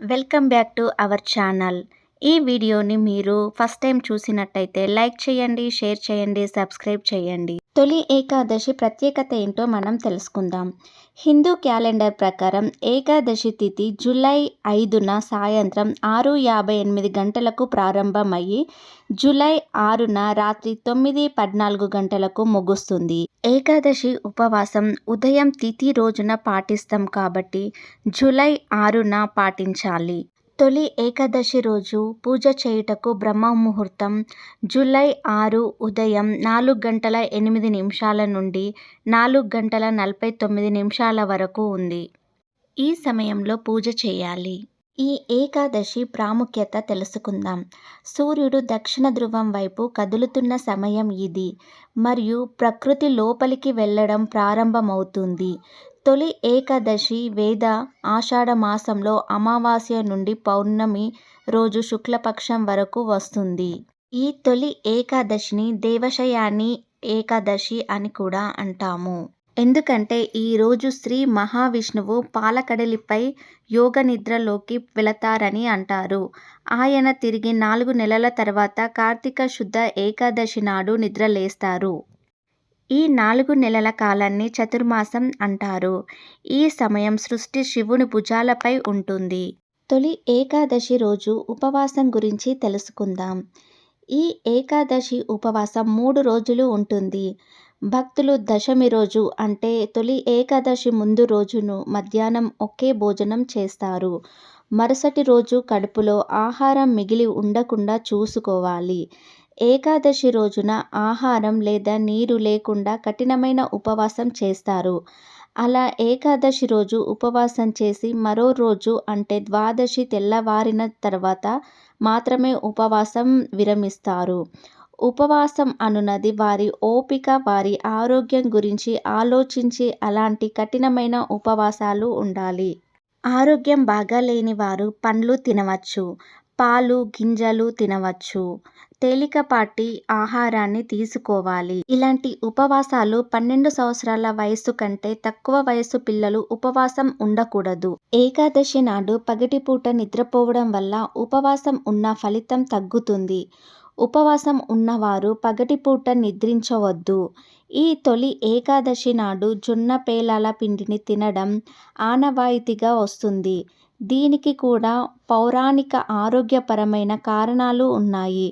Welcome back to our channel. ఈ వీడియోని మీరు ఫస్ట్ టైం చూసినట్టయితే లైక్ చేయండి షేర్ చేయండి సబ్స్క్రైబ్ చేయండి. తొలి ఏకాదశి ప్రత్యేకత ఏంటో మనం తెలుసుకుందాం. హిందూ క్యాలెండర్ ప్రకారం ఏకాదశి తిథి జూలై ఐదున సాయంత్రం ఆరు యాభై ఎనిమిది గంటలకు ప్రారంభమయ్యి జూలై ఆరున రాత్రి తొమ్మిది పద్నాలుగు గంటలకు ముగుస్తుంది. ఏకాదశి ఉపవాసం ఉదయం తిథి రోజున పాటిస్తాం కాబట్టి జూలై ఆరున పాటించాలి. తొలి ఏకాదశి రోజు పూజ చేయుటకు బ్రహ్మ ముహూర్తం జూలై ఆరు ఉదయం నాలుగు గంటల ఎనిమిది నిమిషాల నుండి నాలుగు గంటల నలభై తొమ్మిది నిమిషాల వరకు ఉంది. ఈ సమయంలో పూజ చేయాలి. ఈ ఏకాదశి ప్రాముఖ్యత తెలుసుకుందాం. సూర్యుడు దక్షిణ ధృవం వైపు కదులుతున్న సమయం ఇది మరియు ప్రకృతి లోపలికి వెళ్ళడం ప్రారంభమవుతుంది. తొలి ఏకాదశి వేద ఆషాఢ మాసంలో అమావాస్య నుండి పౌర్ణమి రోజు శుక్లపక్షం వరకు వస్తుంది. ఈ తొలి ఏకాదశిని దేవశయాని ఏకాదశి అని కూడా అంటాము. ఎందుకంటే ఈరోజు శ్రీ మహావిష్ణువు పాలకడలిపై యోగ నిద్రలోకి వెళతారని అంటారు. ఆయన తిరిగి నాలుగు నెలల తర్వాత కార్తీక శుద్ధ ఏకాదశి నాడు నిద్రలేస్తారు. ఈ నాలుగు నెలల కాలాన్ని చతుర్మాసం అంటారు. ఈ సమయం సృష్టి శివుని భుజాలపై ఉంటుంది. తొలి ఏకాదశి రోజు ఉపవాసం గురించి తెలుసుకుందాం. ఈ ఏకాదశి ఉపవాసం మూడు రోజులు ఉంటుంది. భక్తులు దశమి రోజు అంటే తొలి ఏకాదశి ముందు రోజును మధ్యాహ్నం ఒకే భోజనం చేస్తారు. మరుసటి రోజు కడుపులో ఆహారం మిగిలి ఉండకుండా చూసుకోవాలి. ఏకాదశి రోజున ఆహారం లేదా నీరు లేకుండా కఠినమైన ఉపవాసం చేస్తారు. అలా ఏకాదశి రోజు ఉపవాసం చేసి మరో రోజు అంటే ద్వాదశి తెల్లవారిన తర్వాత మాత్రమే ఉపవాసం విరమిస్తారు. ఉపవాసం అనున్నది వారి ఓపిక వారి ఆరోగ్యం గురించి ఆలోచించి అలాంటి కఠినమైన ఉపవాసాలు ఉండాలి. ఆరోగ్యం బాగాలేని వారు పండ్లు తినవచ్చు. పాలు గింజలు తినవచ్చు. తేలికపాటి ఆహారాన్ని తీసుకోవాలి. ఇలాంటి ఉపవాసాలు పన్నెండు సంవత్సరాల వయస్సు కంటే తక్కువ వయస్సు పిల్లలు ఉపవాసం ఉండకూడదు. ఏకాదశి నాడు పగటిపూట నిద్రపోవడం వల్ల ఉపవాసం ఉన్న ఫలితం తగ్గుతుంది. ఉపవాసం ఉన్నవారు పగటిపూట నిద్రించవద్దు. ఈ తొలి ఏకాదశి నాడు జొన్న పేలాల పిండిని తినడం ఆనవాయితీగా వస్తుంది. దీనికి కూడా పౌరాణిక ఆరోగ్యపరమైన కారణాలు ఉన్నాయి.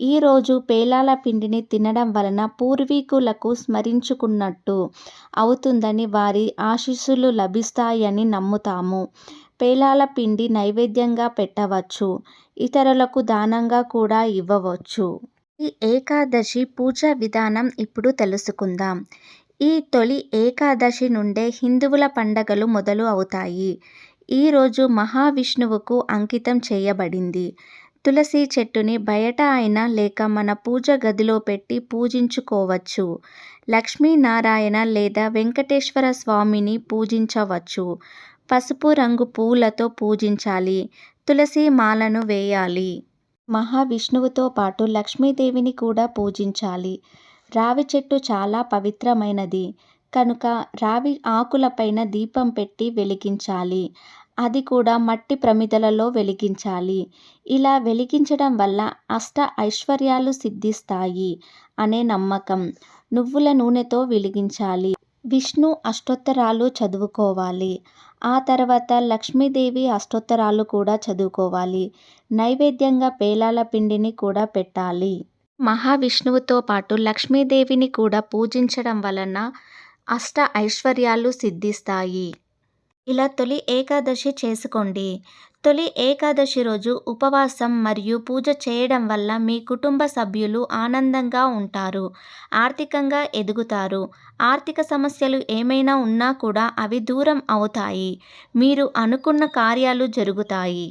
ఈరోజు పేలాల పిండిని తినడం వలన పూర్వీకులకు స్మరించుకున్నట్టు అవుతుందని వారి ఆశీస్సులు లభిస్తాయని నమ్ముతాము. పేలాల పిండి నైవేద్యంగా పెట్టవచ్చు. ఇతరులకు దానంగా కూడా ఇవ్వవచ్చు. ఈ ఏకాదశి పూజా విధానం ఇప్పుడు తెలుసుకుందాం. ఈ తొలి ఏకాదశి నుండే హిందువుల పండగలు మొదలు అవుతాయి. ఈరోజు మహావిష్ణువుకు అంకితం చేయబడింది. తులసి చెట్టుని బయట అయినా లేక మన పూజ గదిలో పెట్టి పూజించుకోవచ్చు. లక్ష్మీనారాయణ లేదా వెంకటేశ్వర స్వామిని పూజించవచ్చు. పసుపు రంగు పూలతో పూజించాలి. తులసి మాలను వేయాలి. మహావిష్ణువుతో పాటు లక్ష్మీదేవిని కూడా పూజించాలి. రావి చెట్టు చాలా పవిత్రమైనది. కనుక రావి ఆకులపైన దీపం పెట్టి వెలిగించాలి. అది కూడా మట్టి ప్రమిదలలో వెలిగించాలి. ఇలా వెలిగించడం వల్ల అష్ట ఐశ్వర్యాలు సిద్ధిస్తాయి అనే నమ్మకం. నువ్వుల నూనెతో వెలిగించాలి. విష్ణు అష్టోత్తరాలు చదువుకోవాలి. ఆ తర్వాత లక్ష్మీదేవి అష్టోత్తరాలు కూడా చదువుకోవాలి. నైవేద్యంగా పేలాల పిండిని కూడా పెట్టాలి. మహావిష్ణువుతో పాటు లక్ష్మీదేవిని కూడా పూజించడం వలన అష్ట ఐశ్వర్యాలు సిద్ధిస్తాయి. ఇలా తొలి ఏకాదశి చేసుకోండి. తొలి ఏకాదశి రోజు ఉపవాసం మరియు పూజ చేయడం వల్ల మీ కుటుంబ సభ్యులు ఆనందంగా ఉంటారు ఆర్థికంగా ఎదుగుతారు. ఆర్థిక సమస్యలు ఏమైనా ఉన్నా కూడా అవి దూరం అవుతాయి. మీరు అనుకున్న కార్యాలు జరుగుతాయి.